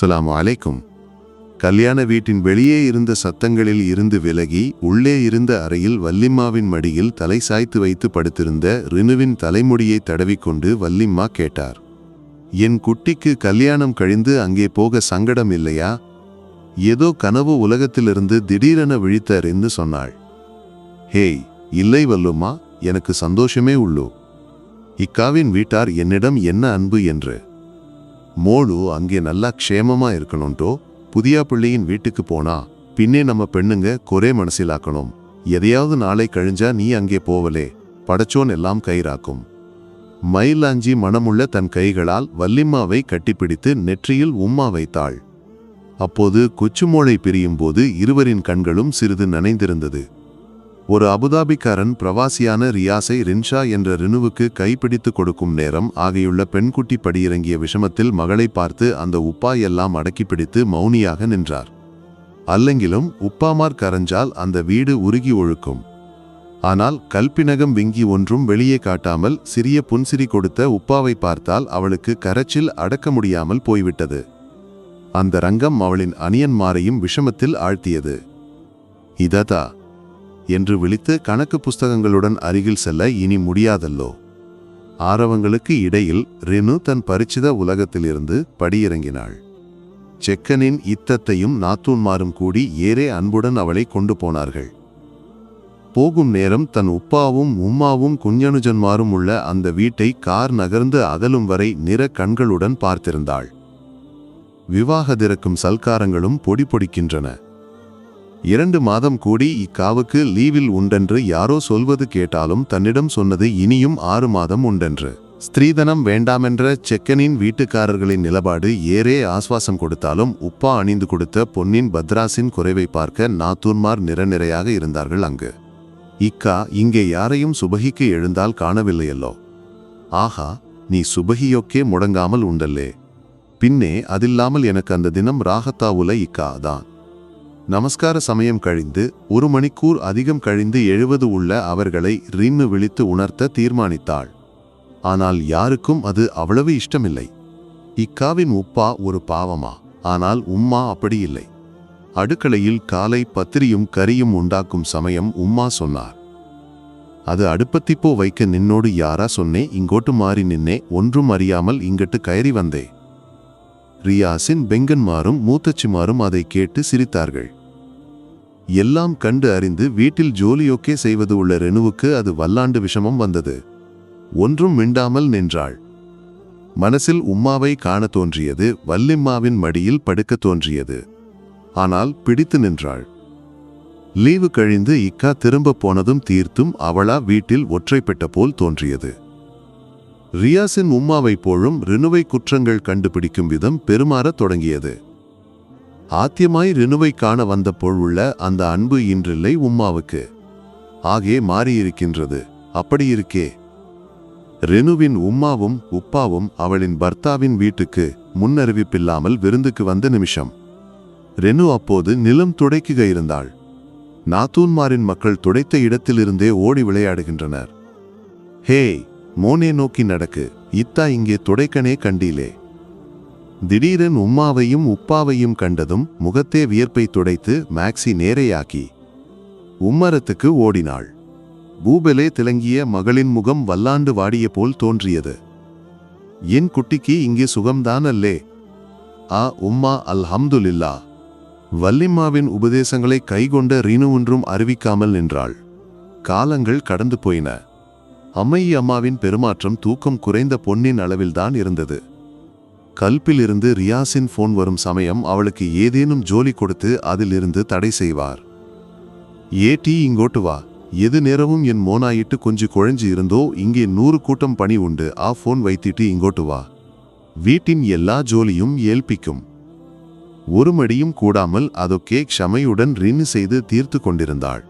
அஸ்ஸலாமு அலைக்கும். கல்யாண வீட்டின் வெளியே இருந்த சத்தங்களில் இருந்து விலகி உள்ளே இருந்த அறையில் வல்லிம்மாவின் மடியில் தலை சாய்த்து வைத்து படுத்திருந்த ரினுவின் தலைமுடியை தடவிக்கொண்டு வல்லிம்மா கேட்டார் என் குட்டிக்கு கல்யாணம் கழிந்து அங்கே போக சங்கடம் இல்லையா? ஏதோ கனவு உலகத்திலிருந்து திடீரென விழித்தார் என்று சொன்னாள். ஹேய் இல்லை வல்லுமா எனக்கு சந்தோஷமே உள்ளோ. இக்காவின் வீட்டார் என்னிடம் என்ன அன்பு என்று? மோடு அங்கே நல்லா க்ஷேமமா இருக்கணும்ட்டோ புதியா பிள்ளையின் வீட்டுக்கு போனா பின்னே நம்ம பெண்ணுங்க குறை மனசிலாக்கணும். எதையாவது நாளை கழிஞ்சா நீ அங்கே போவலே படைச்சோன் எல்லாம் கயிறாக்கும். மயிலாஞ்சி மனமுள்ள தன் கைகளால் வல்லிம்மாவை கட்டிப்பிடித்து நெற்றியில் உம்மா வைத்தாள். அப்போது குச்சுமோளை பிரியும் போது இருவரின் கண்களும் சிறிது நனைந்திருந்தது. ஒரு அபுதாபிக்காரன் பிரவாசியான ரியாஸை ரின்ஷா என்ற ரினுவுக்கு கைப்பிடித்து கொடுக்கும் நேரம் ஆகியுள்ள பெண்குட்டி படியிறங்கிய விஷமத்தில் மகளை பார்த்து அந்த உப்பா எல்லாம் அடக்கி பிடித்து மௌனியாக நின்றார். அல்லங்கிலும் உப்பாமார் கரஞ்சால் அந்த வீடு உருகி ஒழுக்கும். ஆனால் கல்பினகம் விங்கி ஒன்றும் வெளியே காட்டாமல் சிறிய புன்சிரி கொடுத்த உப்பாவை பார்த்தால் அவளுக்கு கரைச்சில் அடக்க முடியாமல் போய்விட்டது. அந்த ரங்கம் அவளின் அணியன்மாரையும் விஷமத்தில் ஆழ்த்தியது. இததா? என்று விழித்து கணக்கு புஸ்தகங்களுடன் அருகில் செல்ல இனி முடியாதல்லோ. ஆரவங்களுக்கு இடையில் ரினு தன் பரிச்சித உலகத்திலிருந்து படியிறங்கினாள். செக்கனின் இத்தத்தையும் நாத்தூன்மாரும் கூடி ஏறே அன்புடன் அவளை கொண்டு போனார்கள். போகும் நேரம் தன் உப்பாவும் உம்மாவும் குஞ்சனுஜன்மாரும் உள்ள அந்த வீட்டை கார் நகர்ந்து அகலும் வரை நிற கண்களுடன் பார்த்திருந்தாள். விவாகதிறக்கும் சல்காரங்களும் பொடி பொடிக்கின்றன. இரண்டு மாதம் கூடி இக்காவுக்கு லீவில் உண்டென்று யாரோ சொல்வது கேட்டாலும் தன்னிடம் சொன்னது இனியும் ஆறு மாதம் உண்டென்று. ஸ்திரீதனம் வேண்டாமென்ற செக்கனின் வீட்டுக்காரர்களின் நிலபாடு ஏறே ஆஸ்வாசம் கொடுத்தாலும் உப்பா அணிந்து கொடுத்த பொன்னின் பத்ராசின் குறைவை பார்க்க நாத்தூன்மார் நிறநிறையாக இருந்தார்கள் அங்கு. இக்கா இங்கே யாரையும் சுபகிக்கு எழுந்தால் காணவில்லையல்லோ? ஆஹா நீ சுபகியொக்கே முடங்காமல் உண்டல்லே. பின்னே அதில்லாமல் எனக்கு அந்த தினம் ராகத்தாவுல இக்கா தான். நமஸ்கார சமயம் கழிந்து ஒரு மணிக்கூர் அதிகம் கழிந்து எழுவது உள்ள அவர்களை ரின்னு விழித்து உணர்த்த தீர்மானித்தாள். ஆனால் யாருக்கும் அது அவ்வளவு இஷ்டமில்லை. இக்காவின் உப்பா ஒரு பாவமா? ஆனால் உம்மா அப்படி இல்லை அடுக்களையில் காலை பத்திரியும் கரியும் உண்டாக்கும் சமயம் உம்மா சொன்னார். அது அடுப்பத்திப்போ வைக்க நின்னோடு யாரா சொன்னே? இங்கோட்டு மாறி நின்னே? ஒன்றும் அறியாமல் இங்கட்டு கயறி வந்தே? ரியாசின் பெங்கன்மாரும் மூத்தச்சிமாரும் அதை கேட்டு சிரித்தார்கள். எல்லாம் கண்டு அறிந்து வீட்டில் ஜோலியோக்கே செய்வது உள்ள ரெனுவுக்கு அது வல்லாண்டு விஷமம் வந்தது. ஒன்றும் மிண்டாமல் நின்றாள். மனசில் உம்மாவை காண தோன்றியது வல்லிம்மாவின் மடியில் படுக்க தோன்றியது. ஆனால் பிடித்து நின்றாள். லீவு கழிந்து இக்கா திரும்ப போனதும் தீர்த்தும் அவளா வீட்டில் ஒற்றைப்பட்ட போல் தோன்றியது. ரியாஸின் உம்மாவை போலும் ரினுவை குற்றங்கள் கண்டுபிடிக்கும் விதம் பெருமாறத் தொடங்கியது. ஆத்தியமாய் ரினுவை காண வந்த பொழுள்ள அந்த அன்பு இன்றில்லை உம்மாவுக்கு. ஆகே மாறியிருக்கின்றது. அப்படியிருக்கே. ரெனுவின் உம்மாவும் உப்பாவும் அவளின் பர்த்தாவின் வீட்டுக்கு முன்னறிவிப்பில்லாமல் விருந்துக்கு வந்த நிமிஷம். ரெனு அப்போது நிலம் துடைக்குக இருந்தாள். நாத்தூன்மாரின் மக்கள் துடைத்த இடத்திலிருந்தே ஓடி விளையாடுகின்றனர். ஹே மோனே நோக்கி நடக்கு. இத்தா இங்கே துடைக்கனே கண்டீலே. திடீரென் உம்மாவையும் உப்பாவையும் கண்டதும் முகத்தே வியர்ப்பை துடைத்து மேக்ஸி நேரையாக்கி உம்மரத்துக்கு ஓடினாள். பூபெலே திலங்கிய மகளின் முகம் வல்லாண்டு வாடிய போல் தோன்றியது. என் குட்டிக்கு இங்கே சுகம்தான் அல்லே. ஆ உம்மா அல்ஹம்துலில்லா. வல்லிம்மாவின் உபதேசங்களை கைகொண்ட ரீனு ஒன்றும் அறிவிக்காமல் நின்றாள். காலங்கள் கடந்து போயின. அம்மையம்மாவின் பெருமாற்றம் தூக்கம் குறைந்த பொன்னின் அளவில்தான் இருந்தது. கல்பிலிருந்து ரியாஸின் போன் வரும் சமயம் அவளுக்கு ஏதேனும் ஜோலி கொடுத்து அதிலிருந்து தடை செய்வார். ஏ இங்கோட்டு வா. எது நேரமும் என் மோனாயிட்டு கொஞ்சம் குழஞ்சி இருந்தோ இங்கே நூறு கூட்டம் பணி உண்டு. ஆ போன் வைத்திட்டு இங்கோட்டு வா. வீட்டின் எல்லா ஜோலியும் ஏல்பிக்கும். ஒரு மடியும் கூடாமல் அதொக்கே க்ஷமையுடன் ரின் செய்து தீர்த்து கொண்டிருந்தாள்.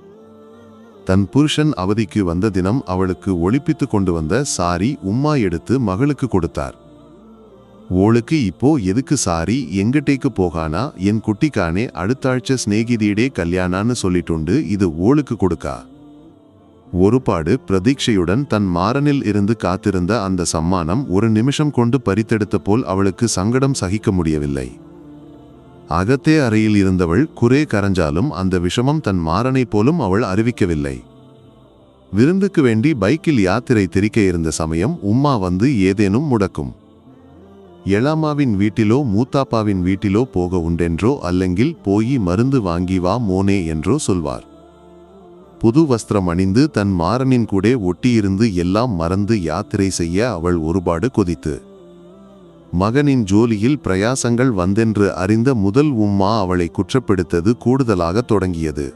தன் புருஷன் அவதிக்கு வந்த தினம் அவளுக்கு ஒளிப்பித்து கொண்டு வந்த சாரி உம்மா எடுத்து மகளுக்கு கொடுத்தார். ஓளுக்கு இப்போ எதுக்கு சாரி? எங்கிட்டேக்கு போகானா? என் குட்டிக்கானே அடுத்தாழ்ச்ச ஸ்நேகிதியிடே கல்யாணான்னு சொல்லிட்டுண்டு இது ஓளுக்கு கொடுக்கா? ஒருபாடு பிரதீட்சையுடன் தன் மாறனில் இருந்து காத்திருந்த அந்த சம்மானம் ஒரு நிமிஷம் கொண்டு பறித்தெடுத்த போல் அவளுக்கு சங்கடம் சகிக்க முடியவில்லை. அகத்தே அறையில் இருந்தவள் குரே கரைஞ்சாலும் அந்த விஷமம் தன் மாறனைப் போலும் அவள் அறிவிக்கவில்லை. விருந்துக்கு வேண்டி பைக்கில் யாத்திரை திரிக்க இருந்த சமயம் உம்மா வந்து ஏதேனும் முடக்கும். எளாமாவின் வீட்டிலோ மூத்தாப்பாவின் வீட்டிலோ போக உண்டென்றோ அல்லங்கில் போய் மருந்து வாங்கி வா மோனே என்றோ சொல்வார். புது வஸ்திரம் அணிந்து தன் மாறனின் கூடே ஒட்டியிருந்து எல்லாம் மறந்து யாத்திரை செய்ய அவள் ஒருபாடு கொதித்து. மகனின் ஜோலியில் பிரயாசங்கள் வந்தென்று அறிந்த முதல் உம்மா அவளை குற்றப்படுத்தது கூடுதலாக தொடங்கியது.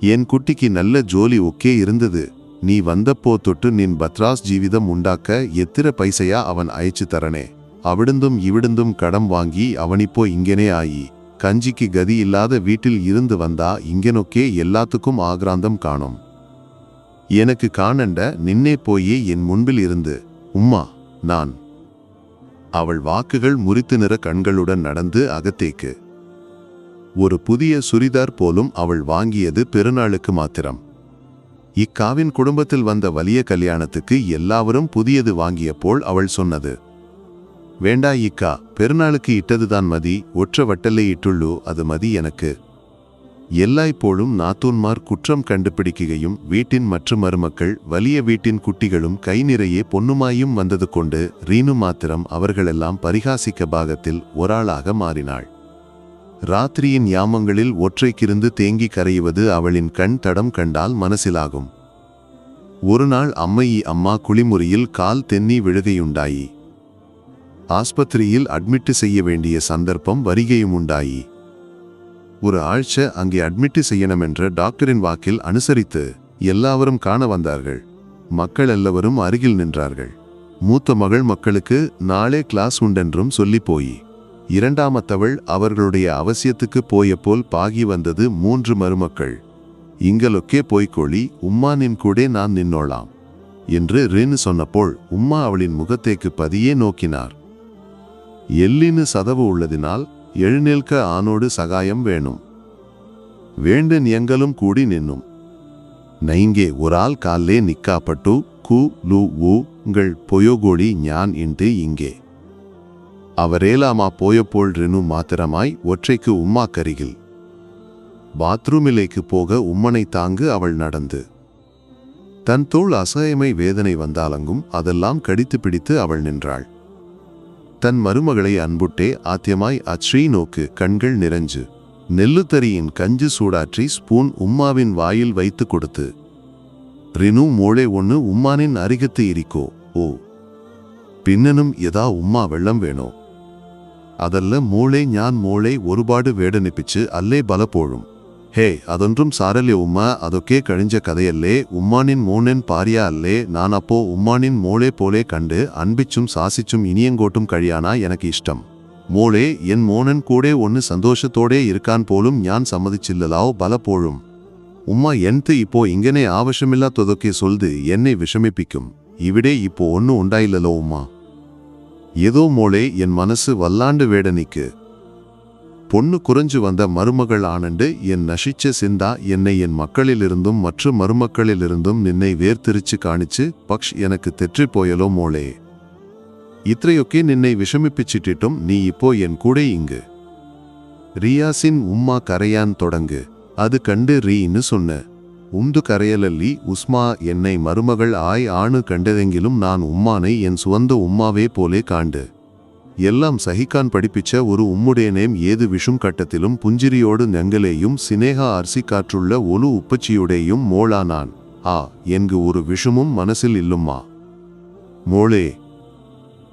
என் குட்டிக்கு நல்ல ஜோலி ஒக்கே இருந்தது. நீ வந்தப்போ தொட்டு நின் பத்ராஸ் ஜீவிதம் உண்டாக்க எத்திர பைசையா அவன் அயச்சு தரனே. அவிடுந்தும் இவிடுந்தும் கடம் வாங்கி அவனிப்போ இங்கனே ஆயி கஞ்சிக்கு கதி இல்லாத வீட்டில் இருந்து வந்தா இங்கனொக்கே எல்லாத்துக்கும் ஆக்ராந்தம் காணும் எனக்கு காணண்ட நின்னே போயே என் முன்பில் இருந்து உம்மா நான் அவள் வாக்குகள் முறித்து நிற கண்களுடன் நடந்து அகத்தேக்கு ஒரு புதிய சுரிதார் போலும் அவள் வாங்கியது பெருநாளுக்கு மாத்திரம் இக்காவின் குடும்பத்தில் வந்த வலிய கல்யாணத்துக்கு எல்லாவரும் புதியது வாங்கிய போல் அவள் சொன்னது வேண்டா ஈக்கா பெருநாளுக்கு இட்டதுதான் மதி ஒற்ற வட்டலை இட்டுள்ளு அது மதி எனக்கு. எல்லாய்ப்போழும் நாத்தூன்மார் குற்றம் கண்டுபிடிக்கையும் வீட்டின் மற்ற மருமக்கள் வலிய வீட்டின் குட்டிகளும் கை நிறையே பொன்னுமாயும் வந்தது கொண்டு ரீனு மாத்திரம் அவர்களெல்லாம் பரிகாசிக்க பாகத்தில் ஒராளாக மாறினாள். ராத்திரியின் யாமங்களில் ஒற்றைக்கிருந்து தேங்கி கரையுவது அவளின் கண் தடம் கண்டால் மனசிலாகும். ஒரு நாள் அம்மையி அம்மா குளிமுறியில் கால் தென்னி விழுகையுண்டாயி. ஆஸ்பத்திரியில் அட்மிட்டு செய்ய வேண்டிய சந்தர்ப்பம் வருகையும் உண்டாயி. ஒரு ஆழ்ச்ச அங்கே அட்மிட்டு செய்யணுமென்ற டாக்டரின் வாக்கில் அனுசரித்து எல்லாவரும் காண வந்தார்கள். மக்கள் எல்லாவரும் அருகில் நின்றார்கள். மூத்த மகள் மக்களுக்கு நாளே கிளாஸ் உண்டென்றும் சொல்லி போய். இரண்டாமத்தவள் அவர்களுடைய அவசியத்துக்கு போய போல் பாகி வந்தது மூன்று மருமக்கள். இங்கலொக்கே போய்க்கொழி உம்மா நின் கூடே நான் நின்னோளாம். என்று ரின்னு சொன்னபோள் உம்மா அவளின் முகத்தேக்கு பதியே நோக்கினார். எல்லின்னு சதவு உள்ளதினால் எழுநிற்க ஆனோடு சகாயம் வேணும். வேண்டன் எங்களும் கூடி நின்னும். நைங்கே ஒரால் கால்லே நிக்காப்பட்டு கு லு உ உங்கள் பொயோகோடி ஞான் இன்று இங்கே. அவரேலாமா போயப்போல் ரினு மாத்திரமாய் ஒற்றைக்கு உம்மா கருகில் பாத்ரூமிலேக்கு போக உம்மனை தாங்கு அவள் நடந்து. தன் தோள் அசயமை வேதனை வந்தாலங்கும் அதெல்லாம் கடித்து பிடித்து அவள் நின்றாள். தன் மருமகளை அன்புட்டே ஆத்தியமாய் அச்ரீ நோக்கு கண்கள் நிறைஞ்சு. நெல்லுத்தரியின் கஞ்சு சூடாற்றி ஸ்பூன் உம்மாவின் வாயில் வைத்து கொடுத்து ரினு மோளே ஒன்னு உம்மானின் அருகத்து இருக்கோ ஓ. பின்னனும் எதா உம்மா வெள்ளம் வேணோ? அதல்ல மூளை ஞான் மூளை ஒருபாடு வேடனிப்பிச்சு அல்லே பல போழும் ஹே அதொன்றும் சாரல்ய உம்மா அதொக்கே கழிஞ்ச கதையல்லே உம்மானின் மோனன் பாரியா அல்லே நான் அப்போ உம்மானின் மோளே போலே கண்டு அன்பிச்சும் சாசிச்சும் இனியங்கோட்டும் கழியானா எனக்கு இஷ்டம் மோளே என் மோனன் கூட ஒன்னு சந்தோஷத்தோடே இருக்கான் போலும் ஞான் சம்மதிச்சில்லலாவோ பலப்போழும் உம்மா என்து இப்போ இங்கனே ஆவசியமில்லா தொதொக்கே சொல்து என்னை விஷமிப்பிக்கும் இவிடே இப்போ ஒன்னு உண்டாயில்லலோ உம்மா ஏதோ மோளே என் மனசு வல்லாண்டு வேடனிக்கு பொண்ணு குறைஞ்சு வந்த மருமகள் ஆனண்டு என் நசிச்ச சிந்தா என்னை என் மக்களிலிருந்தும் மற்ற மருமக்களிலிருந்தும் நின்னை வேர்திரிச்சு காணிச்சு பக்ஷ் எனக்கு தெற்றி போயலோ மோளே. இத்தையொக்கே நின்னை விஷமிப்பிச்சிட்டிட்டும் நீ இப்போ என் கூட இங்கு. ரியாசின் உம்மா கரையான் தொடங்கு. அது கண்டு ரீன்னு சொன்ன. உந்து கரையலல்லி உஸ்மா என்னை மருமகள் ஆய் ஆணு கண்டதெங்கிலும் நான் உம்மானை என் சுவந்த உம்மாவே போலே காண்டு. எல்லாம் சஹிகான் படிப்பிச்ச ஒரு உம்முடேனேம் ஏது விஷும் கட்டத்திலும் புஞ்சிரியோடு நெங்கலேயும் சினேகா அரிசி காற்றுள்ள ஒலு உப்பச்சியுடேயும் மோளானான். ஆ என்கு ஒரு விஷமும் மனசில் இல்லும்மா. மோளே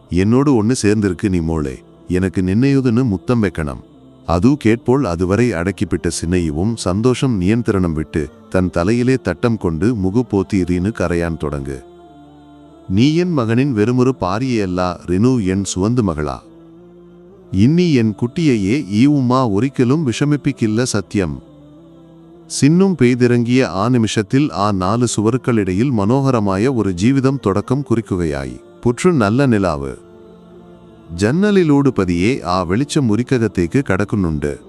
என்னோடு ஒன்னு சேர்ந்திருக்கு நீ மோளே. எனக்கு நின்னையுதுன்னு முத்தம் வைக்கணும். அது கேட்போல் அதுவரை அடக்கிப்பிட்ட சின்னையுவும் சந்தோஷம் நியந்திரணம் விட்டு தன் தலையிலே தட்டம் கொண்டு முகு போத்தீரின்னு கரையான் தொடங்கு. நீ என் மகனின் வெறுமொரு பாரியல்லா ரினு என் சுவந்து மகளா. இன்னி என் குட்டியையே ஈவுமா ஒரிக்கலும் விஷமிப்பிக்கில்ல சத்தியம். சின்னும் பெய்திறங்கிய ஆ நிமிஷத்தில் ஆ நாலு சுவருக்களிடையில் மனோகரமாய ஒரு ஜீவிதம் தொடக்கம் குறிக்குகையாய். புற்று நல்ல நிலாவு. ஜன்னலிலோடு பதியே ஆ வெளிச்சம் முறிக்ககத்தைக்கு கடக்குனுண்டு.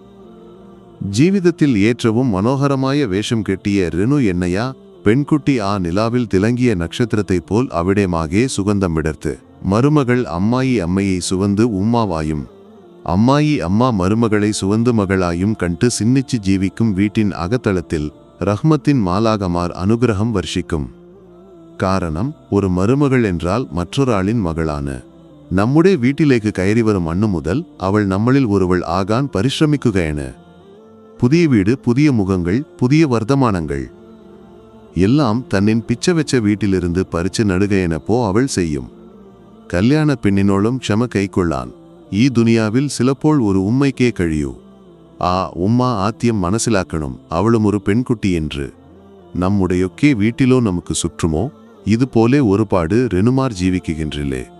ஜீவிதத்தில் ஏற்றவும் மனோகரமாய வேஷம் கெட்டிய ரினு என்னையா? பெண்குட்டி ஆ நிலாவில் திலங்கிய நட்சத்திரத்தைப் போல் அவிடமாகே சுகந்தம் விடர்த்து. மருமகள் அம்மாயி அம்மையை சுவந்து உம்மாவாயும் அம்மாயி அம்மா மருமகளை சுவந்து மகளாயும் கண்டு சின்னிச்சு ஜீவிக்கும் வீட்டின் அகத்தளத்தில் ரஹ்மத்தின் மாலாகமார் அனுகிரகம் வர்ஷிக்கும். காரணம் ஒரு மருமகள் என்றால் மற்றொரு ஆளின் மகளான. நம்முடைய வீட்டிலேக்கு கயறி வரும் அண்ணு முதல் அவள் நம்மளில் ஒருவள் ஆகான் பரிசிரமிக்குக என. புதிய வீடு புதிய முகங்கள் புதிய வர்த்தமானங்கள் எல்லாம் தன்னின் பிச்சை வச்ச வீட்டிலிருந்து பறிச்சு நடுக எனப்போ அவள் செய்யும். கல்யாண பெண்ணினோளும் க்ஷம கைக்கொள்ளான். ஈ துனியாவில் சிலப்போல் ஒரு உம்மைக்கே கழியு. ஆ உம்மா ஆத்தியம் மனசிலாக்கணும். அவளும் ஒரு பெண்குட்டி என்று. நம்முடையொக்கே வீட்டிலோ நமக்கு சுற்றுமோ? இது போலே ஒருபாடு ரெனுமார் ஜீவிக்குகின்றிலே.